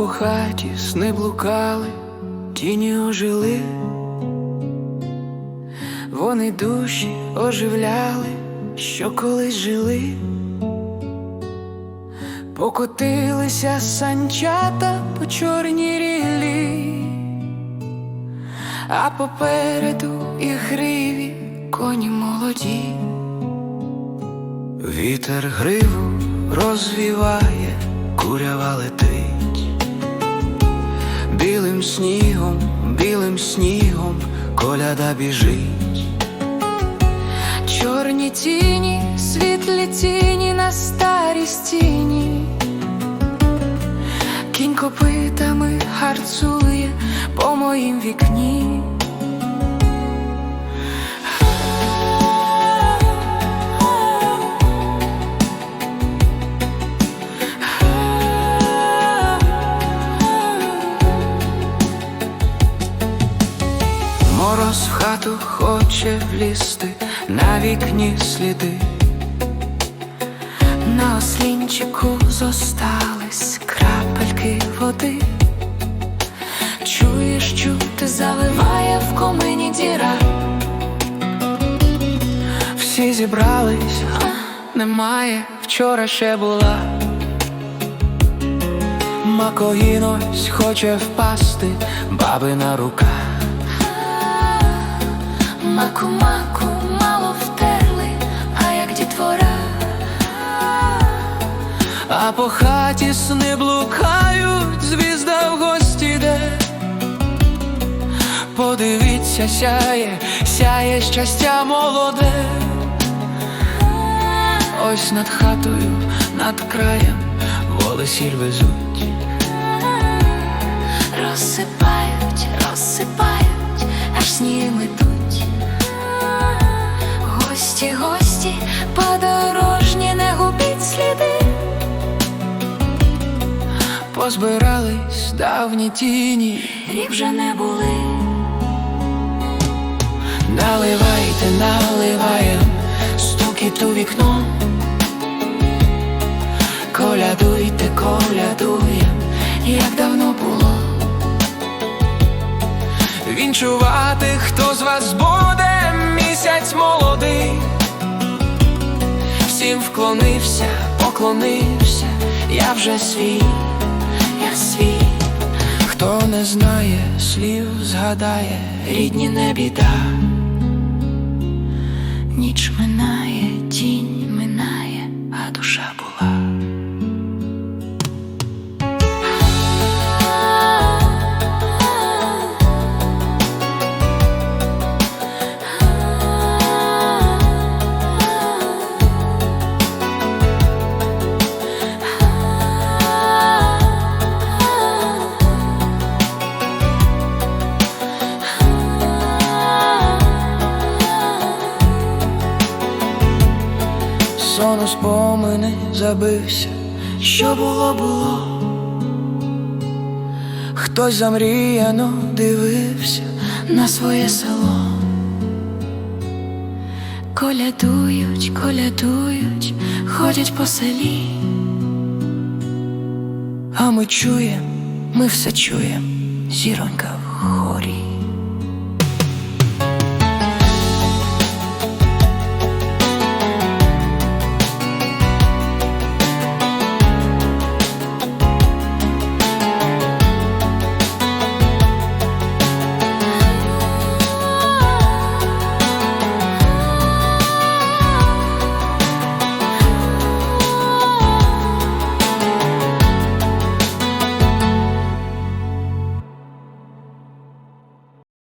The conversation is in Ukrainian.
по хаті сни блукали, тіні ожили, вони душі оживляли, що колись жили, покотилися санчата по чорній рілі, а попереду і гриві коні молоді. Вітер гриву розвіває, курява летить, білим снігом, білим снігом коляда біжить. Чорні тіні, світлі тіні на старій стіні, кінь копитами гарцує по моїм вікні. Мороз в хату хоче влізти, на вікні сліди, на ослінчику зостались крапельки води. Чуєш, чути заливає в комині діра. Всі зібрались, немає, вчора ще була. Макогінось хоче впасти, бабина рука. Маку-маку мало втерли, а як дітвора, А по хаті сни блукають, звізда в гості йде. Подивіться, сяє, сяє щастя молоде. Ось над хатою, над краєм воли сіль везуть. розсипають, розсипають, Позбирались давні тіні, Рік вже не були, наливайте, наливаєм, стукіт у вікно. Колядуйте, колядуєм, як давно було. Вінчувати, хто з вас буде місяць молодий. Всім вклонився, поклонився, я вже свій, свій. Хто не знає слів, згадає, рідні не біда. Ніч минає, тінь Сон у спомини забився, що було, було. Хтось замріяно дивився на своє село. колядують, колядують, ходять по селі. А ми чуєм, ми все чуєм, зіронька в хорі.